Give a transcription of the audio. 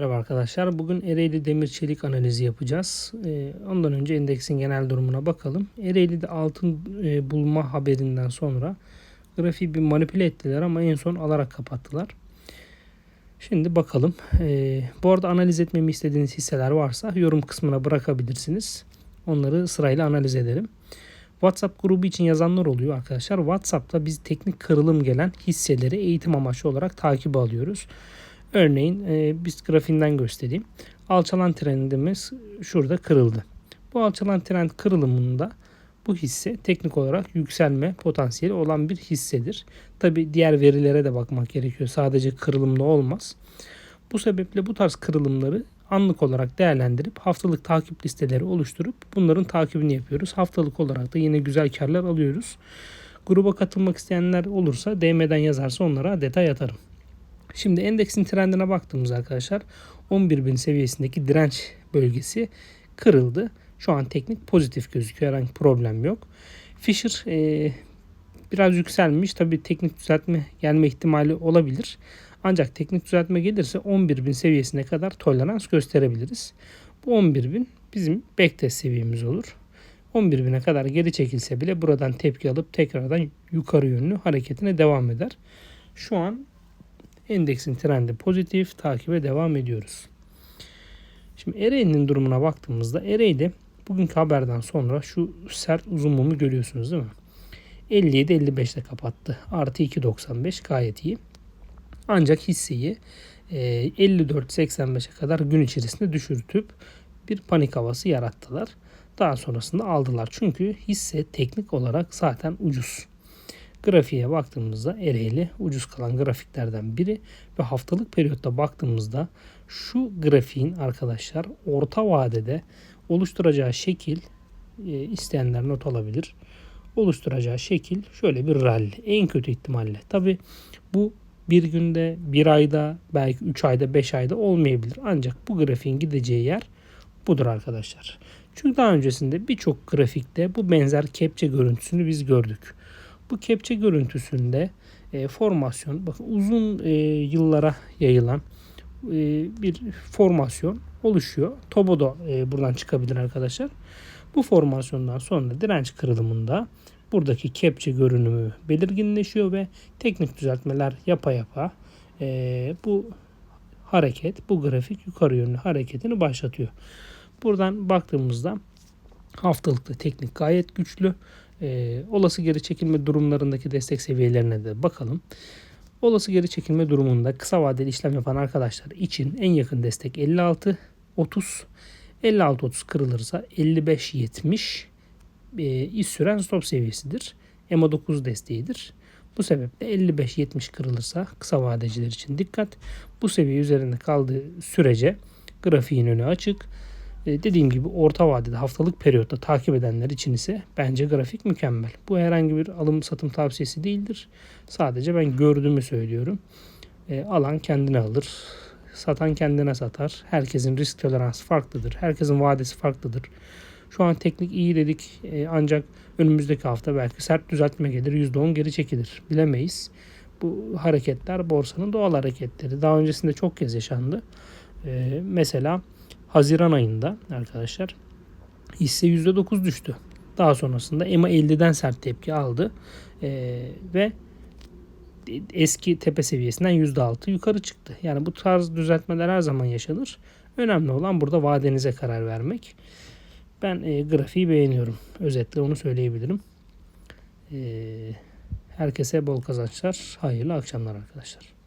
Merhaba arkadaşlar. Bugün Ereğli demir çelik analizi yapacağız. Ee, ondan önce endeksin genel durumuna bakalım. Ereğli'de altın e, bulma haberinden sonra grafiği bir manipüle ettiler ama en son alarak kapattılar. Şimdi bakalım. Ee, bu arada analiz etmemi istediğiniz hisseler varsa yorum kısmına bırakabilirsiniz. Onları sırayla analiz edelim. WhatsApp grubu için yazanlar oluyor arkadaşlar. WhatsApp'ta biz teknik kırılım gelen hisseleri eğitim amaçlı olarak takip alıyoruz. Örneğin e, biz grafiğinden göstereyim. Alçalan trendimiz şurada kırıldı. Bu alçalan trend kırılımında bu hisse teknik olarak yükselme potansiyeli olan bir hissedir. Tabi diğer verilere de bakmak gerekiyor. Sadece kırılımla olmaz. Bu sebeple bu tarz kırılımları anlık olarak değerlendirip haftalık takip listeleri oluşturup bunların takibini yapıyoruz. Haftalık olarak da yine güzel karlar alıyoruz. Gruba katılmak isteyenler olursa DM'den yazarsa onlara detay atarım. Şimdi endeksin trendine baktığımız arkadaşlar 11.000 seviyesindeki direnç bölgesi kırıldı. Şu an teknik pozitif gözüküyor. Herhangi problem yok. Fisher e, biraz yükselmiş. Tabi teknik düzeltme gelme ihtimali olabilir. Ancak teknik düzeltme gelirse 11.000 seviyesine kadar tolerans gösterebiliriz. Bu 11.000 bizim backtest seviyemiz olur. 11.000'e kadar geri çekilse bile buradan tepki alıp tekrardan yukarı yönlü hareketine devam eder. Şu an Endeksin trendi pozitif. Takibe devam ediyoruz. Şimdi Ereğli'nin durumuna baktığımızda Ereğli bugünkü haberden sonra şu sert uzun mumu görüyorsunuz değil mi? 57-55'te kapattı. Artı 2.95 gayet iyi. Ancak hisseyi 54-85'e kadar gün içerisinde düşürtüp bir panik havası yarattılar. Daha sonrasında aldılar. Çünkü hisse teknik olarak zaten ucuz. Grafiğe baktığımızda Ereğli ucuz kalan grafiklerden biri ve haftalık periyotta baktığımızda şu grafiğin arkadaşlar orta vadede oluşturacağı şekil e, isteyenler not alabilir. Oluşturacağı şekil şöyle bir rally. En kötü ihtimalle. Tabi bu bir günde, bir ayda, belki 3 ayda, 5 ayda olmayabilir. Ancak bu grafiğin gideceği yer budur arkadaşlar. Çünkü daha öncesinde birçok grafikte bu benzer kepçe görüntüsünü biz gördük. Bu kepçe görüntüsünde e, formasyon bakın uzun e, yıllara yayılan e, bir formasyon oluşuyor. Tobo e, buradan çıkabilir arkadaşlar. Bu formasyondan sonra direnç kırılımında buradaki kepçe görünümü belirginleşiyor ve teknik düzeltmeler yapa yapa e, bu hareket, bu grafik yukarı yönlü hareketini başlatıyor. Buradan baktığımızda haftalıkta teknik gayet güçlü. E, olası geri çekilme durumlarındaki destek seviyelerine de bakalım. Olası geri çekilme durumunda kısa vadeli işlem yapan arkadaşlar için en yakın destek 56 30 56 30 kırılırsa 55 70 e, iş süren stop seviyesidir. EMA 9 desteğidir. Bu sebeple 55-70 kırılırsa kısa vadeciler için dikkat. Bu seviye üzerinde kaldığı sürece grafiğin önü açık. E, dediğim gibi orta vadede haftalık periyotta takip edenler için ise bence grafik mükemmel. Bu herhangi bir alım satım tavsiyesi değildir. Sadece ben gördüğümü söylüyorum. E, alan kendine alır. Satan kendine satar. Herkesin risk toleransı farklıdır. Herkesin vadesi farklıdır. Şu an teknik iyi dedik e, ancak önümüzdeki hafta belki sert düzeltme gelir. %10 geri çekilir. Bilemeyiz. Bu hareketler borsanın doğal hareketleri. Daha öncesinde çok kez yaşandı. E, mesela Haziran ayında arkadaşlar hisse %9 düştü. Daha sonrasında EMA 50'den sert tepki aldı. Ee, ve eski tepe seviyesinden %6 yukarı çıktı. Yani bu tarz düzeltmeler her zaman yaşanır. Önemli olan burada vadenize karar vermek. Ben e, grafiği beğeniyorum. Özetle onu söyleyebilirim. E, herkese bol kazançlar. Hayırlı akşamlar arkadaşlar.